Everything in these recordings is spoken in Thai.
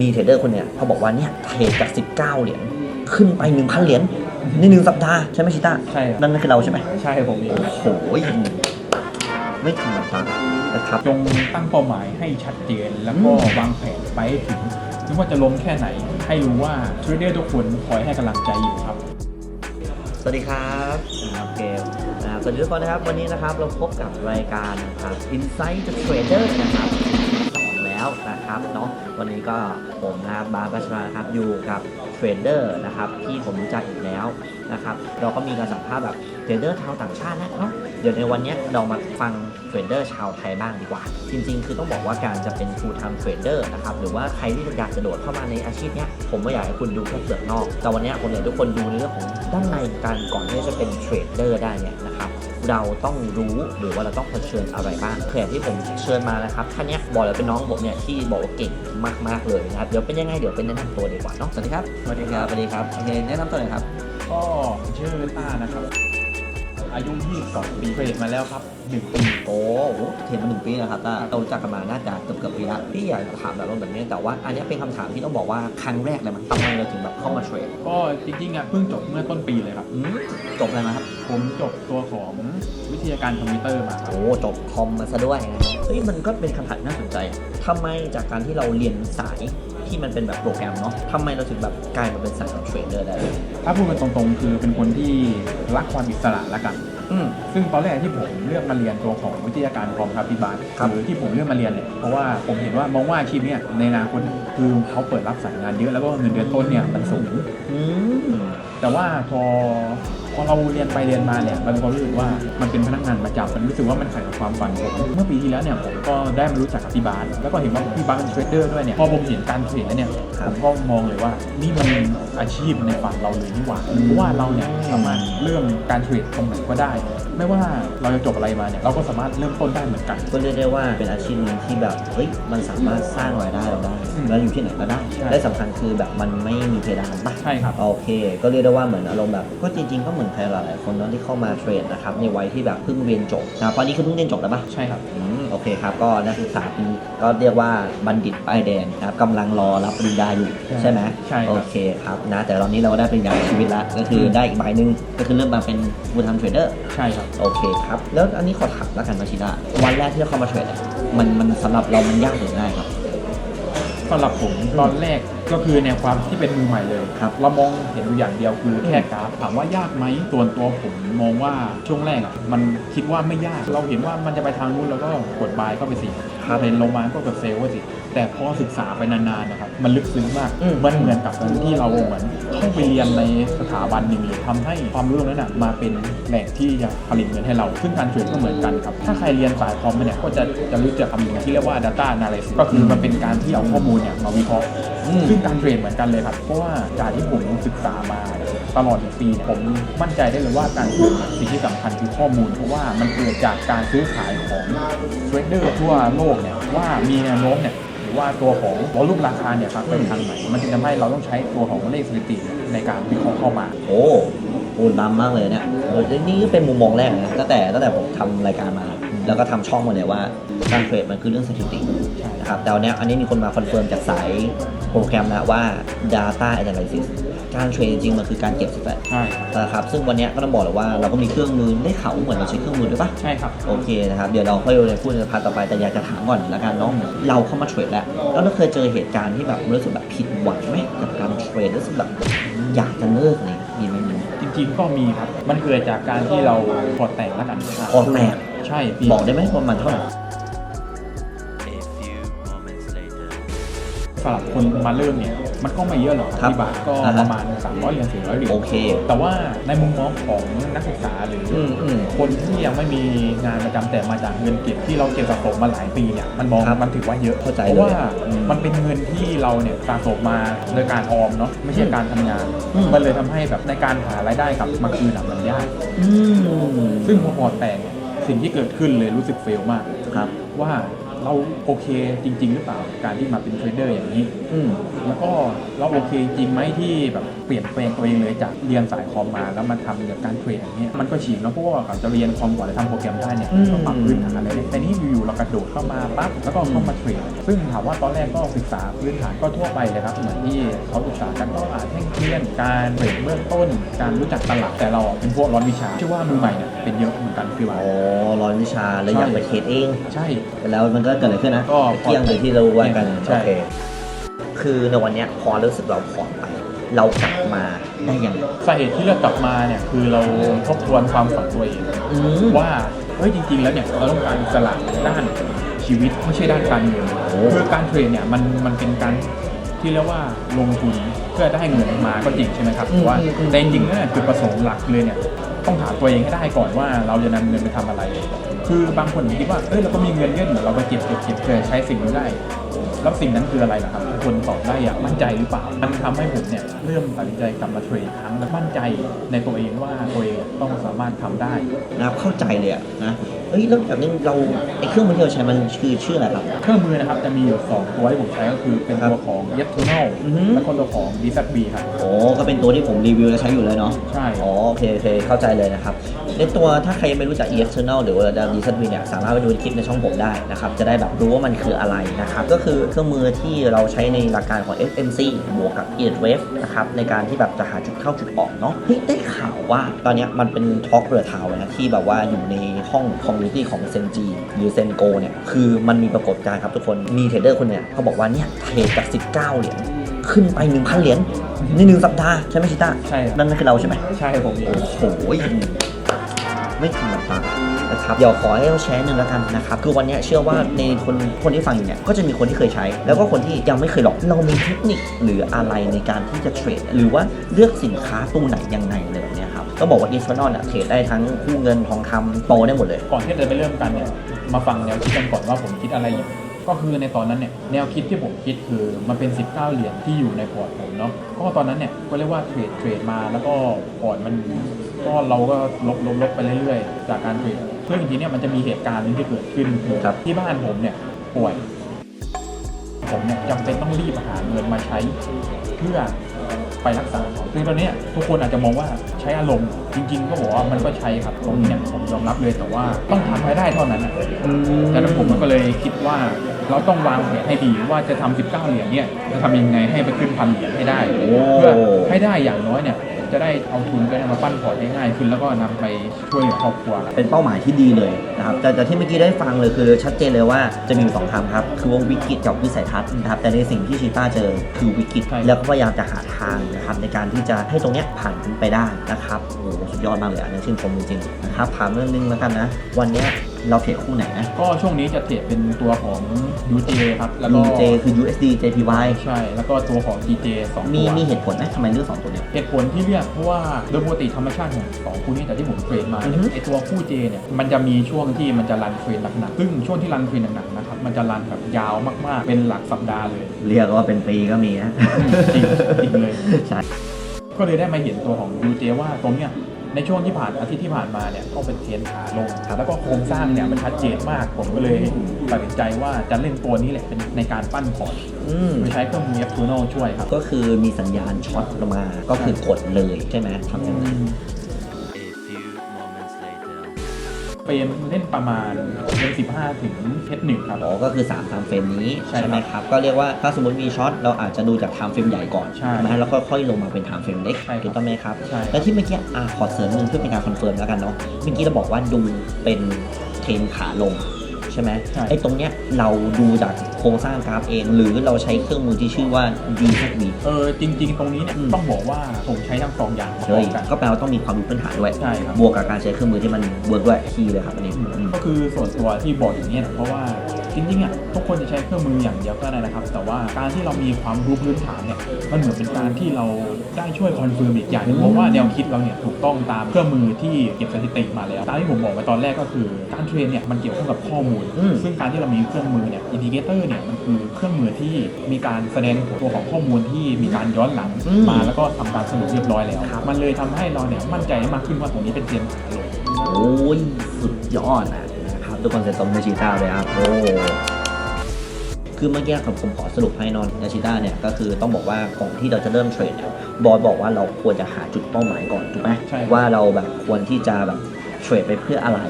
มีเทรดเดอร์คนเนี้ยเขาบอกว่าเนี่ยเทรดจาก 19 เหรียญขึ้นไป 1,000 เหรียญในหนึ่งสัปดาห์ใช่ไหมชิต้าใช่ครับ นั่นคือเราใช่ไหมใช่ผมเองโอ้โหไม่ธรรมดานะครับ จงตั้งเป้าหมายให้ชัดเจน แล้วก็อืม วางแผนไปให้ถึงไม่ว่าจะล้มแค่ไหน ให้รู้ว่าเทรดเดอร์ทุกคนคอยให้กำลังใจอยู่ครับ สวัสดีครับนะครับเกมนะครับสวัสดีทุกคนนะครับ วันนี้นะครับเราพบกับรายการนะครับ Insight the Trader นะครับสอง แล้วนะครับเนาะวันนี้ก็ผมนะครับบาร์บัชราครับอยู่กับเทรดเดอร์นะครับที่ผมรู้จักอีกแล้วนะครับเราก็มีการสัมภาษณ์แบบเทรดเดอร์ชาวต่างชาตินะเนาะเดี๋ยวในวันนี้เรามาฟังเทรดเดอร์ชาวไทยบ้างดีกว่า จริง ๆ คือต้องบอกว่าการจะเป็น full time trader นะครับหรือว่าใครที่อยากจะโดดเข้ามาในอาชีพเนี้ยผมไม่อยากให้คุณดูแค่เปลือกนอก แต่วันนี้ผมอยากทุกคนดูในเรื่องของด้านในการก่อนที่จะเป็นเทรดเดอร์ได้เนี่ยนะครับ เราต้องรู้หรือว่าเราต้องเผชิญอะไรบ้างคืออย่างที่ผมเชิญมานะครับท่านเนี้ยบอกเลยเป็นน้องผมเนี่ยที่บอกว่าเก่งมากๆเลยนะครับเดี๋ยวเป็นยังไงเดี๋ยวเป็นแนะนำตัวดีกว่าเนาะสวัสดีครับสวัสดีครับสวัสดีครับโอเคแนะนำตัวหน่อยครับก็ชื่อต้านะครับ อายุ 22 ปีเทรดมาแล้วครับ 1 ปี โอ้โหเทรนมาหนึ่งปีนะครับต้าเรารู้จักกันมาน่าจะเกือบเกือบปีละพี่อยากจะถามแบบว่าแบบนี้แต่ว่าอันเนี้ยเป็นคำถามที่ต้องบอกว่าครั้งแรกเลยมั้ยทำไมเราถึงแบบเข้ามาเทรดก็จริงๆอะเพิ่งจบเมื่อต้นปีเลยครับ อืมจบอะไรมาครับ ผมจบตัวของวิทยาการคอมพิวเตอร์มาครับ โอ้จบคอมมาซะด้วยนะครับเฮ้ยมันก็เป็นคำถามที่น่าสนใจทำไมจากการที่เราเรียนสาย ที่มันเป็นแบบโปรแกรมเนาะทำไมเราถึงแบบกลายมาเป็นสายของเทรดเดอร์ได้ ถ้าพูดกันตรงๆ คือเป็นคนที่รักความอิสระละกัน อืม ซึ่งตอนแรกที่ผมเลือกมาเรียนตัวของวิทยาการคอมครับพี่บาสครับ หรือที่ผมเลือกมาเรียนเนี่ยเพราะว่าผมเห็นว่ามองว่าอาชีพเนี่ยในอนาคตคือเขาเปิดรับสายงานเยอะแล้วก็เงินเดือนต้นเนี่ยมันสูง อืม แต่ว่าพอพ อเราเรียนไปเรียนมาเนี่ยมันก็รู้สึกว่ามันเป็นพนักงานประจำมันรู้สึกว่ามันขัดกับความฝันผมเมื่อปีที่แล้วเนี่ยผมก็ได้มารู้จักกับพี่บาสแล้วก็เห็นว่าพี่บาสเป็นเทรดเดอร์ด้วยเนี่ยพอผมเห็นการเทรดแล้วเนี่ยผมก็มองเลยว่านี่มันอาชีพในฝันเราเลยนี่หว่าเพราะว่าเราเนี่ยสามารถเริ่มการเทรดตรงไหนก็ได้ ไม่ว่าเราจะจบอะไรมาเนี่ยเราก็สามารถเริ่มต้นได้เหมือนกัน ก็เรียกได้ว่าเป็นอาชีพหนึงที่แบบเฮ้ยมันสามารถสร้างรายได้เราได้อืมแล้วอยู่ที่ไหนก็ได้ใช่และสำคัญคือแบบมันไม่มีเพดานปะใช่ครับ โอเค ก็เรียกได้ว่าเหมือนอารมณ์แบบก็จริงๆก็เหมือนใครหลายๆคนเนอะที่เข้ามาเทรดนะครับในวัยที่แบบเพิ่งเรียนจบนะตอนนี้คือเพิ่งเรียนจบแล้วปะ ใช่ครับ อืม โอเคครับ ก็นักศึกษาปีก็เรียกว่าบัณฑิตป้ายแดงนะครับกำลังรอรับปริญญาอยู่ใช่ใช่ไหมใช่ครับ โอเคครับนะแต่ตอนนี้เราก็ได้ปริญญาในชีวิตแล้วก็คือได้อีกใบหนึ่งก็คือเริ่มมาเป็น full time trader ใช่ครับ โอเคครับแล้วอันนี้ขอถามแล้วกันมาชิดาวันแรกที่เราเข้ามาเทรดเนี่ยมันมันสำหรับเรามันยากหรือง่ายครับ สำหรับผมตอนแรก ก็คือแนวความที่เป็นมือใหม่เลยครับเรามองเห็นอยู่อย่างเดียวคือแค่กราฟถามว่ายากไหมส่วนตัวผมมองว่าช่วงแรกอะมันคิดว่าไม่ยากเราเห็นว่ามันจะไปทางนู้นเราก็กดบายเข้าไปสิครับเห็นลงมาก็กดเซลล์ไว้สิแต่พอศึกษาไปนานๆนะครับมันลึกซึ้งมากอืมมันเหมือนกับที่เราเหมือนเข้าไปเรียนในสถาบันหนึ่งเลยทำให้ความรู้ตรงนั้นนะมาเป็นแหล่งที่จะผลิตเงินให้เรา ซึ่งการเทรดก็เหมือนกันครับ ถ้าใครเรียนสายคอมมาเนี่ยก็จะจะรู้จักคำหนึ่งที่เรียกว่า data analysis ก็คือมันเป็นการที่เอาข้อมูลเนี่ยมาวิเคราะห์อืม ซึ่งการเทรดเหมือนกันเลยครับ เพราะว่าจากที่ผมศึกษามาตลอดหนึ่งปีเนี่ยผมมั่นใจได้เลยว่าการเทรดเนี่ยสิ่งที่สำคัญคือข้อมูล เพราะว่ามันเกิดจากการซื้อขายของเทรดเดอร์ทั่วโลกเนี่ยว่ามีแนวโน้มเนี่ยหรือว่าตัวของวอลุ่มราคาเนี่ยครับไปทางไหนมันจึงทำให้เราต้องใช้ตัวของเลขสถิติในการวิเคราะห์เข้ามา โอ้โหล้ำมากเลยเนี่ยเออนี่ก็เป็นมุมมองแรกนะตั้งแต่ตั้งแต่ผมทำรายการมา แล้วก็ทำช่องมาเนี่ยว่าการเทรดมันคือเรื่องสถิติใช่นะครับแต่วันเนี้ยอันนี้มีคนมาคอนเฟิร์มจากสายโปรแกรมแล้วว่า Data Analysis การเทรดจริงๆมันคือการเก็บสแตทใช่ครับนะครับซึ่งวันเนี้ยก็ต้องบอกเลยว่าเราก็มีเครื่องมือได้ข่าวว่าเหมือนเราใช้เครื่องมือด้วยปะใช่ครับโอเคนะครับเดี๋ยวเราค่อยไปพูดในพาร์ทต่อไปแต่อยากจะถามก่อนละกันเนาะเราเข้ามาเทรดแล้วแล้วเราเคยเจอเหตุการณ์ที่แบบรู้สึกแบบผิดหวังไหมกับการเทรดรู้สึกแบบอยากจะเลิกเลยมีไหมมีไหมจริงๆก็มีครับ มันเกิดจากการที่เราพอร์ตแตกแล้วกันพอร์ตแตก ใช่พี่บอกได้ไหมประมาณเท่าไหร่ A few moments later. สำหรับคนมาเริ่มเนี่ยมันก็ไม่เยอะหรอกคครัรับบที่บาทก็อ่าปฮะระมาณ 300เหรียญ400เหรียญโอเค แต่ว่าในมุมมองของนักศึกษาหรือออืมอืมคนที่ยังไม่มีงานประจำแต่มาจากเงินเก็บที่เราเก็บสะสมมาหลายปีเนี่ยมันมองครับมันถือว่าเยอะเข้าใจเพราะว่าเลยอืมมันเป็นเงินที่เราเนี่ยสะสมมาโดยการออมเนาะไม่ใช่การทำงานอืมมันเลยทำให้แบบในการหารายได้กลับมาคืนอะมันยากอืมซึ่งพอพอร์ตแตกเนี่ย สิ่งที่เกิดขึ้นเลยรู้สึกเฟลมากครับ ว่าเราโอเคจริง ๆ หรือเปล่าการที่มาเป็นเทรดเดอร์อย่างนี้ อืมแล้วก็เราโอเคจริงไหมที่แบบ เปลี่ยนแปลงตัวเองเลยจากเรียนสายคอมมาแล้วมาทำกับการเทรดอย่างเงี้ยมันก็ฉีกเนอะเพราะว่าเราจะเรียนคอมก่อนจะทำโปรแกรมได้เนี่ยอืมต้องปรับพื้นฐานอะไรเนี่ยแต่นี่อยู่ๆเรากระโดดเข้ามาปั๊บแล้วก็เข้ามาเทรดซึ่งถามว่าตอนแรกก็ศึกษาพื้นฐานก็ทั่วไปเลยครับเหมือนที่เขาศึกษากันก็อ่านแท่งเทียนการเทรดเบื้องต้น การรู้จักตลาดแต่เราอะเป็นพวกร้อนวิชาเชื่อว่ามือใหม่เนี่ยเป็นเยอะเหมือนกันพี่ว่าอ๋อร้อนวิชาเลยอยากไปเทรดเองใช่ แล้วมันก็เกิดอะไรขึ้นนะก็ เกี่ยงเลยที่เราว่ากันใช่ โอเคคือในวันเนี้ยพอรู้สึกเราผ่อนไป เรากลับมาได้ยังไงสาเหตุที่เลือกกลับมาเนี่ยคือเราทบทวนความฝันตัวเองอืมว่าเฮ้ยจริง ๆ แล้วเนี่ยเราต้องการอิสละด้านชีวิตไม่ใช่ด้านการเงินโอ้คือการเทรดเนี่ยมันมันเป็นการที่เรียกว่าลงทุนเพื่อได้เงินมาก็จริงใช่ไหมครับแต่ว่าแต่จริงๆเนี่ยจุดประสงค์หลักเลยเนี่ยต้องถามตัวเองให้ได้ก่อนว่าเราจะนำเงินไปทำอะไร คือบางคนคิดว่าเอ้ยเราก็มีเงินเยอะเดี๋ยวเราไปเก็บเก็บเก็บเพื่อใช้สิ่งนี้ได้ แล้วสิ่งนั้นคืออะไรล่ะครับทุก คนตอบได้อย่างมั่นใจหรือเปล่า มันทำให้ผมเนี่ยเริ่มตัดสินใจกลับมาเทรดอีกครั มั่นใจในตัวเองว่าตัวเองต้องสามารถทำได้นะครับเข้าใจเลยอะนะเอ้ยแล้วแบบนี้เราไอ้เครื่องมือที่เราใช้มันคือชื่ออะไรครับ เครื่องมือนะครับจะมีอยู่2ตัวที่ผมใช้ก็คือเป็นครับตัวของ y e t u n a l อือฮึแล้วก็ตัวของ d z b ครับโอ้ก็เป็นตัวที่ผมรีวิวและใช้อยู่เลยเนาะใช่อ๋อโอเคโอเคเข้าใจเลยนะครับในตัวถ้าใครยังไม่รู้จัก external หรือว่า d e s b เนี่ยสามารถไปดูคลิปในช่องผมได้นะครับจะได้แบบรู้ว่ามันคืออะไรนะครับก็คือเครื่องมือที่เราใช้ในหลักการของ FMC บวกกับ e a r wave นะครับในการที่แบบจะหาจุดเข้าจุดออกเนาะเฮ้ยได้ข่าวว่าตอนเนี้ยมันเป็นทอล์กเรือเท้าเลยนะที่แบบว่าอยู่ในห้องคอมมูนิตี้ของเซนจีหรือเซนโกเนี่ยคือมันมีปรากฏการณ์ครับทุกคนมีเทรดเดอร์คนเนี่ยเขาบอกว่าเนี่ยเทรดจาก 19 เหรียญขึ้นไป 1,000 เหรียญในหนึ่งสัปดาห์ใช่ไหมชิต้าใช่ครับ นั่นคือเราใช่ไหมใช่ผมเอง โอ้โหไม่ธรรมดา นะครับเดี๋ยวขอให้เราแชร์หนึ่งแล้วกันนะครับคือวันนี้เชื่อว่าในคนคนที่ฟังอยู่เนี่ยก็จะมีคนที่เคยใช้ แล้วก็คนที่ยังไม่เคยหรอกเรามีเทคนิคหรืออะไรในการที่จะเทรดหรือว่าเลือกสินค้าตัวไหนยังไงเลยแบบเนี้ยครับต้องบอกว่าอีส t นอลเนี่ยเทรดได้ทั้งคู่เงินทองคำโตได้หมดเลย ก่อนที่จะไปเริ่มกันเนี่ยมาฟังแนวคิดกันก่อนว่าผมคิดอะไรอยู่ก็คือในตอนนั้นเนี่ยแนวคิดที่ผมคิดคือมันเป็น 19 เหรียญที่อยู่ในพอร์ตผมเนาะก็ตอนนั้นเนี่ยก็เรียกว่าเทรดเทรดมาแล้วก็พอร์ตมัน ก็เราก็ลบลบลบไปเรื่อยๆ จากการเทรดซึ่งทีเนี้ยมันจะมีเหตุการณ์หนึงที่เกิดขึ้นคือครับ ที่บ้านผมเนี่ยป่วย ผมเนี่ยจำเป็นต้องรีบหาเงินมาใช้เพื่อไปรักษาเขาซึ่งตอนเนี้ยทุกคนอาจจะมองว่าใช้อารมณ์จริง ๆ ก็บอกว่ามันก็ใช้ครับตรงเนี้ยผมยอมรับเลยแต่ว่าต้องทำให้ได้เท่านั้นนะดังนั้นผมก็เลยคิดว่าเราต้องวางแผนให้ดีว่าจะทำ19 เหรียญเนี่ยจะทำยังไงให้ไปขึ้นพันเหรียญให้ได้ โอ้ เพื่อให้ได้อย่างน้อยเนี่ย จะได้เอาทุนไปมาปั้นพอร์ตได้ง่ายขึ้นแล้วก็นำไปช่วยเหลือครอบครัวครับ เป็นเป้าหมายที่ดีเลยนะครับแต่แต่ที่เมื่อกี้ได้ฟังเลยคือชัดเจนเลยว่าจะมีอยู่สองคำครับ คือว่าวิกฤตกับวิสัยทัศน์นะครับแต่ในสิ่งที่ชีต้าเจอคือวิกฤต ใช่ แล้วก็พยายามจะหาทางนะครับในการที่จะให้ตรงเนี้ยผ่านพ้นไปได้นะครับโอ้โหสุดยอดมากเลยอันนี้ชื่นชมจริงๆนะครับถามเรื่องนึงแล้วกันนะ วันเนี้ยเราเทรดคู่ไหนนะ ก็ช่วงนี้จะเทรดเป็นตัวของ UJ ครับ แล้วก็ UJ คือ USD JPY ใช่ แล้วก็ตัวของ DJ สองตัว มีมีเหตุผลไหมทำไมเลือกสองตัวเนี้ย เหตุผลที่เลือกเพราะว่าโดยปกติธรรมชาติของสองคู่นี้แต่ที่ผมเทรดมาเนี่อือฮึยไอตัวคู่เจเนี่ยมันจะมีช่วงที่มันจะรันเทรนหนักๆซึ่งช่วงที่รันเทรนหนักๆนะครับมันจะรันแบบยาวมากๆ เป็นหลักสัปดาห์เลย เรียกว่าเป็นปีก็มีนะจริงจริงเลยใช่ก็เลยได้มาเห็นตัวของ UJ ว่าตรงเนี้ย ในช่วงที่ผ่านอาทิตย์ที่ผ่านมาเนี่ยก็เป็นเทรนขาลงแล้วก็โครงสร้างเนี่ยมันชัดเจนมาก ผมก็เลยตัดสินใจว่าจะเล่นตัวนี้แหละเป็นในการปั้นพอร์ตอืมโดยใช้เครื่องมือ f t u n o ช่วยครับ ก็คือมีสัญญาณช็อตลงมา ก็คือกดเลยใช่ไหมทำยังไง เฟรมเล่นประมาณเฟรม15 ถึงเพชรหนึ่งครับ อ๋อก็คือ3 3เฟรมนี้ใช่ใช่ไหมครับ ก็เรียกว่าถ้าสมมติมีช็อตเราอาจจะดูจากไทม์เฟรมใหญ่ก่อนใช่ไหมแล้วค่อยๆลงมาเป็นไทม์เฟรมเล็กใช่ครับถูกต้องไหมครับ ใช่ แล้วที่เมื่อกี้อะขอเสริมหนึ่งเพื่อเป็นการคอนเฟิร์มแล้วกันเนาะเมื่อกี้เราบอกว่าดูเป็นเทรนขาลงใช่ไหมใช่ ไอ้ตรงเนี้ยเราดูจากโครงสร้างกราฟเอง หรือเราใช้เครื่องมือที่ชื่อว่า d z b เออจริง ๆ ตรงนี้เนี่ยอืม ต้องบอกว่าผมใช้ทั้งสองอย่างประกเฮ้อยบกัน ก็แปลว่าต้องมีความรู้พื้นฐานด้วย ใช่ครับ บวกกับการใช้เครื่องมือที่มันเวิร์กด้วยคีย์เลยครับอันนี้อืมก็คือส่วนตัวที่บอกอย่างนี้ยนะเพราะว่า จริงๆอะทุกคนจะใช้เครื่องมืออย่างเดียวก็ได้นะครับ แต่ว่าการที่เรามีความรู้พื้นฐานเนี่ยมันเหมือนเป็นการที่เราได้ช่วยคอนเฟิร์มอีกอย่างหนึงเพราะว่าแนวคิดเราเนี่ยถูกต้องตามเครื่องมือที่เก็บสถิติมาแล้วตามที่ผมบอกไว้ตอนแรกก็คือการเทรนเนี่ยมันเกี่ยวข้องกับข้อมูลอืมซึ่งการที่เรามีเครื่องมือเนี่ยอินดิเคเตอร์เนี่ยมันคือเครื่องมือที่มีการแสดงตัวของข้อมูลที่มีการย้อนหลังอืมมาแล้วก็ทำการสรุปเรียบร้อยแล้วครับมันเลยทำให้เราเนี่ยมั่นใจมากขึ้นว่าตรงนี้เป็นเทรนขาลงโอ้ยสุดยอดนะนะครับ ทุกคนเสร็จตรงมือชีต้าเลยครับโอ้คือเมื่อกี้ครับผมขอสรุปให้นอนยาชิต้าเนี่ยก็คือต้องบอกว่าก่อนที่เราจะเริ่มเทรดเนี่ยบอยบอกว่าเราควรจะหาจุดเป้าหมายก่อนถูกไหมใช่ครับว่าเราแบบควรที่จะแบบเทรดไปเพื่ออะไร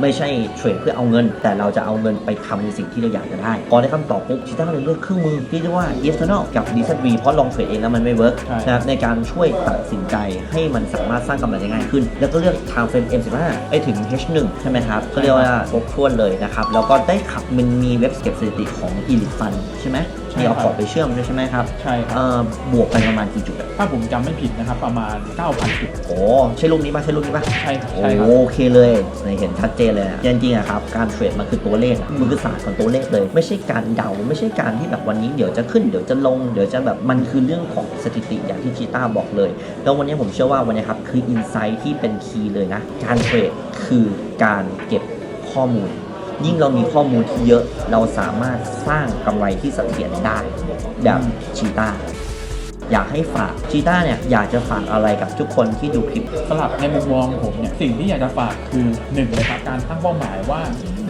ไม่ใช่เทรดเพื่อเอาเงิน แต่เราจะเอาเงินไปทำในสิ่งที่เราอยากจะได้พอได้คำตอบปุ๊บชิต้าก็เลยเลือกเครื่องมือที่เรียกว่า external กับ d z v เพราะลองเทรดเองแล้วมันไม่เวิร์กใช่ นะครับในการช่วยตัดสินใจให้มันสามารถสร้างกำไรได้ง่ายขึ้น แล้วก็เลือก time frame M15 ไปถึง H1 ใช่ไหมครับ ก็เรียกว่าครบถ้วนเลยนะครับ แล้วก็ได้ขับมันมีเว็บเก็บสถิติของ Elite Fund ใช่ไหม ใช่มีเอาครับพอร์ตไปเชื่อมด้วยใช่ไหมครับใช่คเอ่รับอบวกไปประมาณกี่จุดอะถ้าผมจำไม่ผิดนะครับประมาณ 9,000จุดโอ้ใช่รูปนี้ป่ะใช่รูปนี้ป่ะใช่ครับ โอใช่ครับเคเลยเห็นชัดเจนเลยอะจริงๆอะครับ การเทรดมันคือตัวเลขอะมันคือศาสตร์ของตัวเลขเลย ไม่ใช่การเดา ไม่ใช่การที่แบบวันนี้เดี๋ยวจะขึ้น เดี๋ยวจะลง เดี๋ยวจะแบบ มันคือเรื่องของสถิติอย่างที่ชีต้าบอกเลย แล้ววันนี้ผมเชื่อว่าวันนี้ครับ คืออินไซต์ที่เป็นคีย์เลยนะ การเทรดคือการเก็บข้อมูล ยิ่งเรามีข้อมูลที่เยอะ เราสามารถสร้างกำไรที่เสถียรได้ แบบชีตาอยากให้ฝากชีตาเนี่ยอยากจะฝากอะไรกับทุกคนที่ดูคลิป สำหรับในมุมมองผมเนี่ยสิ่งที่อยากจะฝากคือหนึ่งเลยครับการตั้งเป้าหมายว่า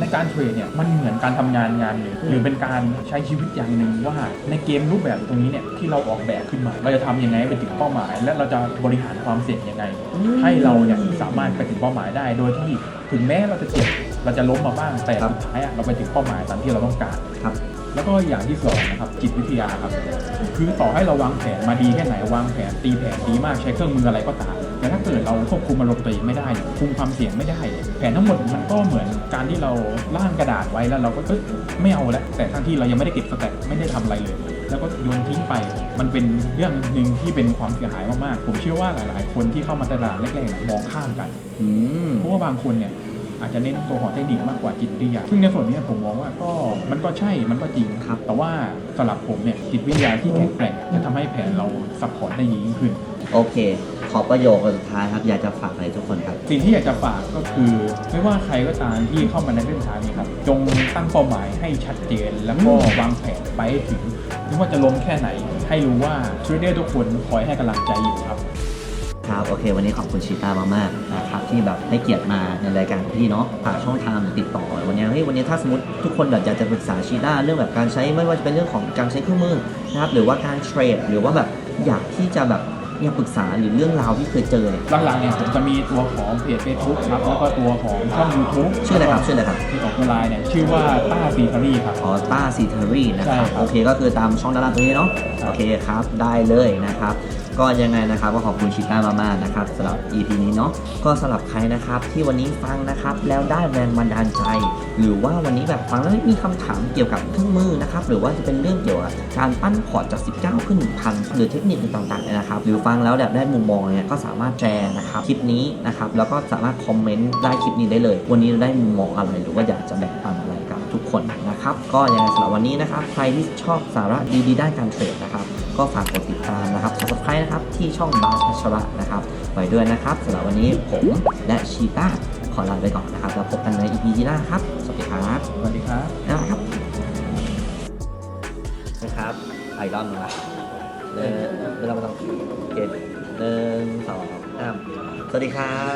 ในการเทรดเนี่ยมันเหมือนการทำงานงานหนึ่งหรือเป็นการใช้ชีวิตอย่างหนึ่งว่าในเกมรูปแบบตรงนี้เนี่ยที่เราออกแบบขึ้นมา เราจะทำยังไงไปถึงเป้าหมาย และเราจะบริหารความเสี่ยงยังไง ให้เราเนี่ยสามารถไปถึงเป้าหมายได้โดยที่ถึงแม้เราจะเจ็บ เราจะล้มมาบ้างแต่ครับ สุดท้ายอะเราไปถึงเป้าหมายตามที่เราต้องการ ครับ แล้วก็อย่างที่สองนะครับจิตวิทยาครับคือต่อให้เราวางแผนมาดีแค่ไหนวางแผนตีแผนดีมากใช้เครื่องมืออะไรก็ตาม แต่ถ้าเกิดเราควบคุมอารมณ์ตัวเองไม่ได้เนี่ยคุมความเสี่ยงไม่ได้เนี่ยแผนทั้งหมดมันก็เหมือนการที่เราล่างกระดาษไว้แล้วเราก็เอ้ยไม่เอาแล้วแต่ทั้งที่เรายังไม่ได้เก็บสแต็กไม่ได้ทำอะไรเลย แล้วก็โยนทิ้งไป มันเป็นเรื่องหนึ่งที่เป็นความเสียหายมากๆผมเชื่อว่าหลาย ๆ คนที่เข้ามาตลาดแรกๆเนี่ยมองข้ามกัน อืม เพราะว่าบางคนเนี่ย อาจจะเน้นตัวของเทคนิคมากกว่าจิตวิทยา ซึ่งในส่วนเนี้ยผมมองว่าก็มันก็ใช่มันก็จริงครับ แต่ว่าสำหรับผมเนี่ยจิตวิทยาที่แข็งแกร่งจะทำให้แผนเราซัพพอร์ตได้ยิ่งขึ้น โอเค ขอประโยคสุดท้ายครับ อยากจะฝากอะไรทุกคนครับ สิ่งที่อยากจะฝากก็คือ ไม่ว่าใครก็ตามที่เข้ามาในเส้นทางนี้ครับ จงตั้งเป้าหมายให้ชัดเจน แล้วก็วางแผนไปให้ถึงไม่ว่าจะล้มแค่ไหน ให้รู้ว่าเทรดเดอร์ทุกคนคอยให้กำลังใจอยู่ครับ ครับโอเค วันนี้ขอบคุณชีต้ามากๆนะครับที่แบบให้เกียรติมาในรายการพี่เนาะฝากช่องทางติดต่อวันนี้เฮ้ยวันนี้ถ้าสมมติทุกคนแบบอยากจะปรึกษาชีต้าเรื่องแบบการใช้ไม่ว่าจะเป็นเรื่องของการใช้เครื่องมือนะครับหรือว่าการเทรดหรือว่าแบบอยากที่จะแบบอยากปรึกษาหรือเรื่องราวที่เคยเจอเนี่ยหลังๆเนี่ยผมจะมีตัวของเพจ Facebook ครับแล้วก็ตัวของช่อง YouTube ชื่ออะไรครับชื่ออะไรครับที่ของตัวไลน์เนี่ยชื่อว่าต้าซีทารีครับออต้าซีเทอรี่นะคใช่รับครับโอเคก็คือตามช่องด้านล่างตรงนี้เนาะครับโอเคครับได้เลยนะครับ ก็ยังไงนะครับก็ขอบคุณชิต้ามากๆนะครับสำหรับ EP นี้เนาะก็สำหรับใครนะครับที่วันนี้ฟังนะครับแล้วได้แรงบันดาลใจ หรือว่าวันนี้แบบฟังแล้วมีคำถามเกี่ยวกับเครื่องมือนะครับหรือว่าจะเป็นเรื่องเกี่ยวกับการปั้นพอร์ตจาก 19 ขึ้น1,000หรือเทคนิคต่างๆเนี่ยนะครับหรือฟังแล้วแบบได้มุมมองเนี่ยก็สามารถแชร์นะครับคลิปนี้นะครับแล้วก็สามารถคอมเมนต์ได้คลิปนี้ได้เลย วันนี้เราได้มุมมองอะไรหรือว่าอยากจะแบ่งปันอะไรกับทุกคนนะครับก็ยังไงสำหรับวันนี้นะครับใครที่ชอบสาระดีๆด้านการเทรดนะครับ ก็ฝากกดติดตามนะครับ subscribe นะครับที่ช่องบาสพัชระนะครับไว้ด้วยนะครับสำหรับวันนี้ผมและชีต้าขอลาไปก่อนนะครับ แล้วพบกันใน EP หน้าครับ สวัสดีครับ สวัสดีครับนะครับนะครับไอรอนมาเดินไม่ต้องไม่ต้องโอเคหนึ่งสองสามสวัสดีครับ